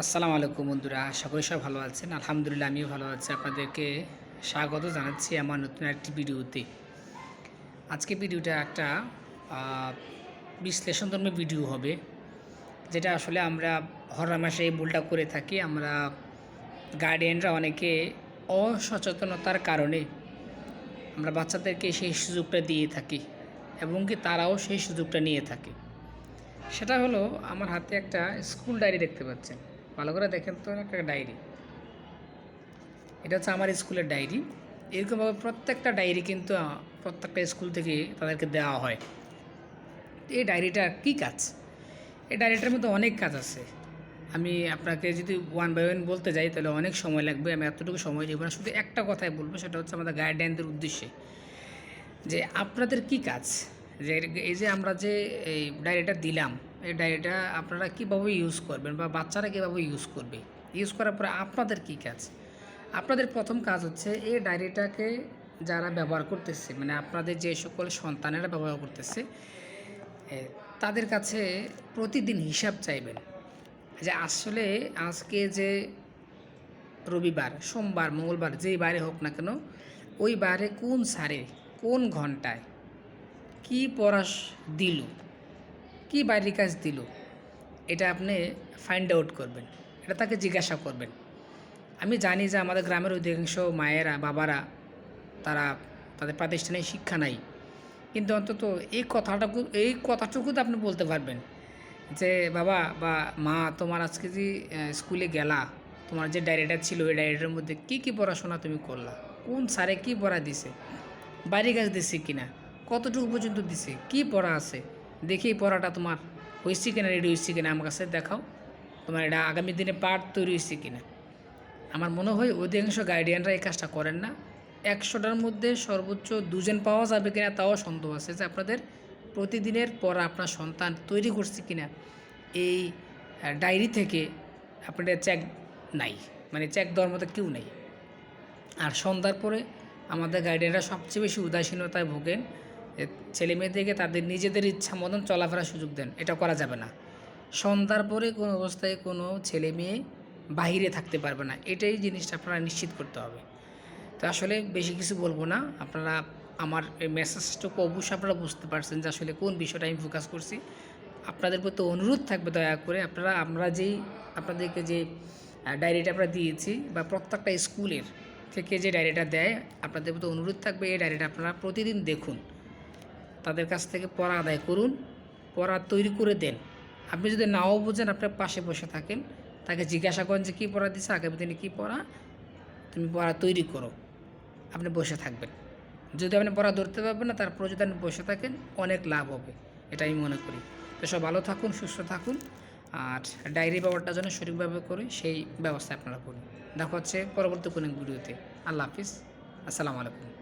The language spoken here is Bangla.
আসসালামু আলাইকুম বন্ধুরা, আশা করি সব ভালো আছেন। আলহামদুলিল্লাহ, আমিও ভালো আছি। আপনাদেরকে স্বাগত জানাচ্ছি আমার নতুন একটি ভিডিওতে। আজকে ভিডিওটা একটা বিশ্লেষণধর্মী ভিডিও হবে, যেটা আসলে আমরা হর মাসে এই ভুলটা করে থাকি। আমরা গার্ডিয়ানরা অনেকে অসচেতনতার কারণে আমরা বাচ্চাদেরকে সেই সুযোগটা দিয়ে থাকি এবং কি তারাও সেই সুযোগটা নিয়ে থাকে। সেটা হলো, আমার হাতে একটা স্কুল ডায়েরি দেখতে পাচ্ছেন। ভালো করে দেখেন তো একটা ডায়েরি এটা হচ্ছে আমার স্কুলের ডায়েরি এরকমভাবে প্রত্যেকটা ডায়েরি কিন্তু প্রত্যেকটা স্কুল থেকে তাদেরকে দেওয়া হয়। এই ডায়েরিটা কী কাজ? এই ডায়েরিটার মধ্যে অনেক কাজ আছে। আমি আপনাকে যদি ওয়ান বাই ওয়ান বলতে যাই, তাহলে অনেক সময় লাগবে। আমি এতটুকু সময় দেবো না। শুধু একটা কথাই বলব, সেটা হচ্ছে আমাদের গাইডলাইনদের উদ্দেশ্যে। যে আপনাদের কি কাজ? যে এই যে আমরা যে এই ডায়েরিটা দিলাম এই ডায়েরিটা আপনারা কীভাবে ইউজ করবেন বা বাচ্চারা কীভাবে ইউজ করবে? ইউজ করার পরে আপনাদের কি কাজ? আপনাদের প্রথম কাজ হচ্ছে এই ডায়েরিটাকে যারা ব্যবহার করতেছে মানে আপনাদের যে সকল সন্তানেরা ব্যবহার করতেছে তাদের কাছে প্রতিদিন হিসাব চাইবেন যে আসলে আজকে যে রবিবার, সোমবার, মঙ্গলবার যেই বারে হোক না কেন, ওই বারে কোন সারে, কোন ঘন্টায় কি পড়াশ দিল? কি বাড়ির কাজ দিল? এটা আপনি ফাইন্ড আউট করবেন। এটা তাকে জিজ্ঞাসা করবেন। আমি জানি যে আমাদের গ্রামের অধিকাংশ মায়েরা, বাবারা, তারা তাদের প্রাতিষ্ঠানিক শিক্ষা নাই। কিন্তু অন্তত এই কথাটুকু এই কথাটুকু তো আপনি বলতে পারবেন যে, বাবা, বা মা, তোমার আজকে যে স্কুলে গেলা, তোমার যে ডায়েরিটা ছিল, ওই ডায়েরিটার মধ্যে কী কী পড়াশোনা তুমি করলা? কোন স্যারে কী পড়া দিছে? বাড়ি গাছ দিছে কিনা? কতটুকু পর্যন্ত দিছে? কি পড়া আছে? দেখি পড়াটা তোমার হয়েছে কিনা রেডি হয়েছে কিনা আমার কাছে দেখাও। তোমার এটা আগামী দিনে পাঠ তৈরি হয়েছে কিনা। আমার মনে হয় অধিকাংশ গার্ডিয়ানরা এই কাজটা করেন না। একশোটার মধ্যে সর্বোচ্চ দুজন পাওয়া যাবে কিনা তাও সন্দেহ আছে যে আপনাদের প্রতিদিনের পড়া আপনার সন্তান তৈরি করছে কিনা। এই ডায়েরি থেকে আপনাদের চেক নাই মানে চেক দেওয়ার মতো কেউ নেই। আর সন্ধ্যার পরে আমাদের গার্ডিয়ানরা সবচেয়ে বেশি উদাসীনতায় ভোগেন। ছেলে মেয়েদেরকে তাদের নিজেদের ইচ্ছা মতন চলাফেরার সুযোগ দেন। এটা করা যাবে না। সন্ধ্যার পরে কোনো অবস্থায় কোনো ছেলে মেয়ে বাহিরে থাকতে পারবে না। এটাই জিনিসটা আপনারা নিশ্চিত করতে হবে। তো আসলে বেশি কিছু বলব না। আপনারা আমার এই মেসেজটুকু অবশ্যই আপনারা বুঝতে পারছেন যে আসলে কোন বিষয়টা আমি ফোকাস করছি। আপনাদের প্রতি অনুরোধ থাকবে দয়া করে আপনারা, আমরা যেই আপনাদেরকে যে ডায়েরিটা আমরা দিয়েছি বা প্রত্যেকটা স্কুলের থেকে যে ডায়েরিটা দেয়, আপনাদের প্রতি অনুরোধ থাকবে, এই ডায়েরিটা আপনারা প্রতিদিন দেখুন। তাদের কাছ থেকে পড়া আদায় করুন পড়া তৈরি করে দেন। আপনি যদি নাও বোঝেন আপনার পাশে বসে থাকেন, তাকে জিজ্ঞাসা করেন যে কী পড়া দিছে, আগামী দিনে কী পড়া তুমি পড়া তৈরি করো। আপনি বসে থাকবেন। যদি আপনি পড়া ধরতে পারবেন না তারপর যদি আপনি বসে থাকেন, অনেক লাভ হবে। এটা আমি মনে করি। তো সব ভালো থাকুন, সুস্থ থাকুন। আর ডায়েরি ব্যাপারটা যেন সঠিকভাবে করে, সেই ব্যবস্থা আপনারা করুন। দেখা হচ্ছে পরবর্তী কোনো ভিডিওতে। আল্লাহ হাফিজ। আসসালামু আলাইকুম।